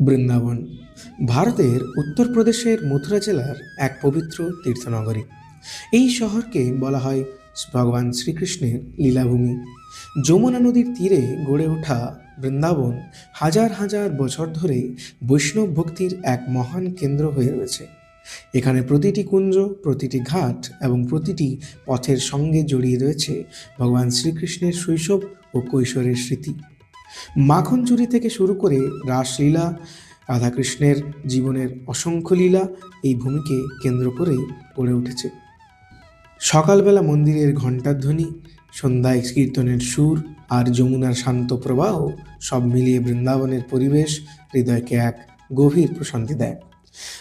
বৃন্দাবন। ভারতের উত্তরপ্রদেশের মথুরা জেলার এক পবিত্র তীর্থনগরী। এই শহরকে বলা হয় ভগবান শ্রীকৃষ্ণের লীলাভূমি। যমুনা নদীর তীরে গড়ে ওঠা বৃন্দাবন হাজার হাজার বছর ধরে বৈষ্ণব ভক্তির এক মহান কেন্দ্র হয়ে রয়েছে। এখানে প্রতিটি কুঞ্জ, প্রতিটি ঘাট এবং প্রতিটি পথের সঙ্গে জড়িয়ে রয়েছে ভগবান শ্রীকৃষ্ণের শৈশব ও কৈশোরের স্মৃতি। মাখন চুরি থেকে শুরু করে রাসলীলা, রাধাকৃষ্ণের জীবনের অসংখ্য লীলা এই ভূমিকে কেন্দ্র করেই গড়ে উঠেছে। সকালবেলা মন্দিরের ঘণ্টাধ্বনি সন্ধ্যায় কীর্তনের সুর আর যমুনার শান্ত প্রবাহ সব মিলিয়ে বৃন্দাবনের পরিবেশ হৃদয়কে এক গভীর প্রশান্তি দেয়।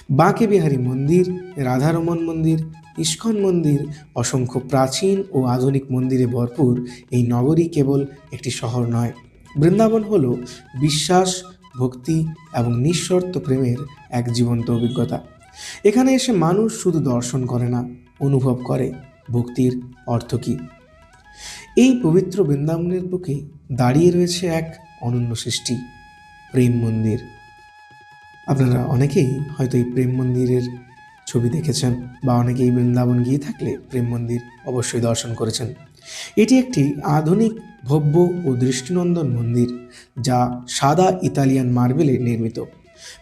বাঁকে বিহারী মন্দির রাধারমন মন্দির, ইস্কন মন্দির, অসংখ্য প্রাচীন ও আধুনিক মন্দিরে ভরপুর এই নগরী কেবল একটি শহর নয়। বৃন্দাবন হল বিশ্বাস, ভক্তি এবং নিঃশর্ত প্রেমের এক জীবন্ত অভিজ্ঞতা। এখানে এসে মানুষ শুধু দর্শন করে না, অনুভব করে ভক্তির অর্থ কী? এই পবিত্র বৃন্দাবনের বুকে দাঁড়িয়ে রয়েছে এক অনন্য সৃষ্টি, প্রেম মন্দির। আপনারা অনেকেই হয়তো এই প্রেম মন্দিরের ছবি দেখেছেন বা অনেকেই বৃন্দাবন গিয়ে থাকলে প্রেম মন্দির অবশ্যই দর্শন করেছেন। এটি একটি আধুনিক ভব্য ও দৃষ্টিনন্দন মন্দির, যা সাদা ইতালিয়ান মার্বেলে নির্মিত।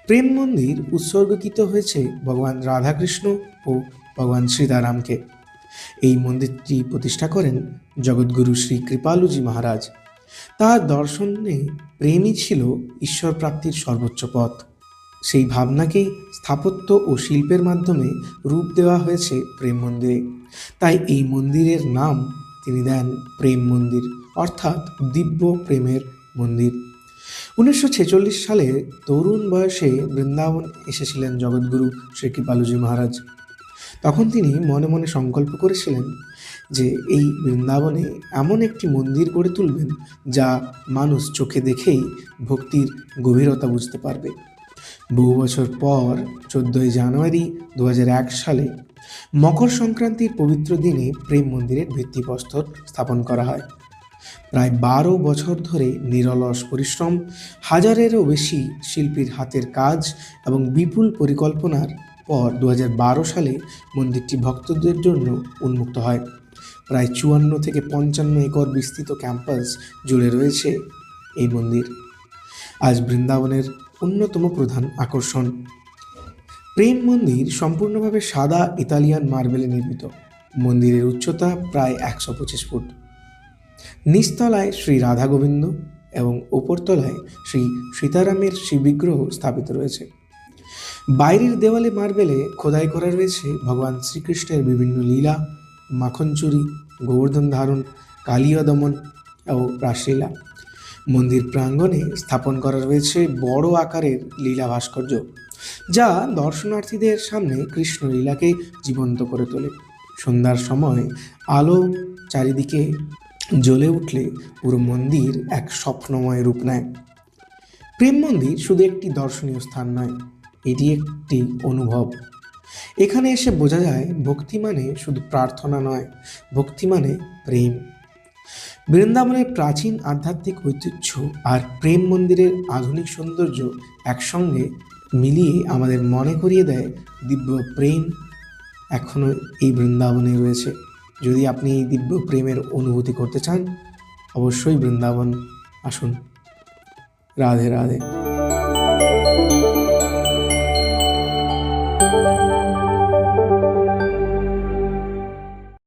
প্রেম মন্দির উৎসর্গকৃত হয়েছে ভগবান রাধাকৃষ্ণ ও ভগবান সীতারামকে। এই মন্দিরটি প্রতিষ্ঠা করেন জগৎগুরু শ্রী কৃপালুজি মহারাজ। তার দর্শনে প্রেমই ছিল ঈশ্বর প্রাপ্তির সর্বোচ্চ পথ। সেই ভাবনাকেই স্থাপত্য ও শিল্পের মাধ্যমে রূপ দেওয়া হয়েছে প্রেম মন্দিরে। তাই এই মন্দিরের নাম তিনি দেন প্রেম মন্দির। অর্থাৎ দিব্য প্রেমের মন্দির। উনিশশো ছেচল্লিশ সালে তরুণ বয়সে বৃন্দাবন এসেছিলেন জগৎগুরু শ্রী কৃপালুজি মহারাজ। তখন তিনি মনে মনে সংকল্প করেছিলেন যে এই বৃন্দাবনে এমন একটি মন্দির গড়ে তুলবেন যা মানুষ চোখে দেখেই ভক্তির গভীরতা বুঝতে পারবে। বহু বছর পর চোদ্দোই জানুয়ারি দু হাজার এক সালে মকর সংক্রান্তির পবিত্র দিনে প্রেম মন্দিরের ভিত্তিপ্রস্তর স্থাপন করা হয়। প্রায় বারো বছর ধরে নিরলস পরিশ্রম, হাজারেরও বেশি শিল্পীর হাতের কাজ এবং বিপুল পরিকল্পনার পর দু হাজার বারো সালে মন্দিরটি ভক্তদের জন্য উন্মুক্ত হয়। প্রায় চুয়ান্ন থেকে পঞ্চান্ন একর বিস্তৃত ক্যাম্পাস জুড়ে রয়েছে এই মন্দির। আজ বৃন্দাবনের অন্যতম প্রধান আকর্ষণ। প্রেম মন্দির সম্পূর্ণভাবে সাদা ইতালিয়ান মার্বেলে নির্মিত। মন্দিরের উচ্চতা প্রায় একশো পঁচিশ ফুট। নিচতলায় শ্রী রাধা গোবিন্দ এবং ওপরতলায় শ্রী সীতারামের শিববিগ্রহ স্থাপিত রয়েছে। বাইরের দেওয়ালে মার্বেলে খোদাই করা রয়েছে ভগবান শ্রীকৃষ্ণের বিভিন্ন লীলা মাখন চুরি গোবর্ধন ধারণ, কালীয় দমন ও রাসলীলা। মন্দির প্রাঙ্গণে স্থাপন করা রয়েছে বড় আকারের লীলা ভাস্কর্য, যা দর্শনার্থীদের সামনে কৃষ্ণ লীলাকে জীবন্ত করে তোলে। সন্ধ্যার সময় আলো চারিদিকে জ্বলে উঠলে পুরো মন্দির এক স্বপ্নময় রূপ নেয়। প্রেম মন্দির শুধু একটি দর্শনীয় স্থান নয়, এটি একটি অনুভব। এখানে এসে বোঝা যায় ভক্তি মানে শুধু প্রার্থনা নয়, ভক্তি মানে প্রেম। বৃন্দাবনের প্রাচীন আধ্যাত্মিক ঐতিহ্য আর প্রেম মন্দিরের আধুনিক সৌন্দর্য একসঙ্গে মিলিয়ে আমাদের মনে করিয়ে দেয় দিব্য প্রেম এখনও এই বৃন্দাবনে রয়েছে। যদি আপনি এই দিব্য প্রেমের অনুভূতি করতে চান অবশ্যই বৃন্দাবন আসুন। রাধে রাধে।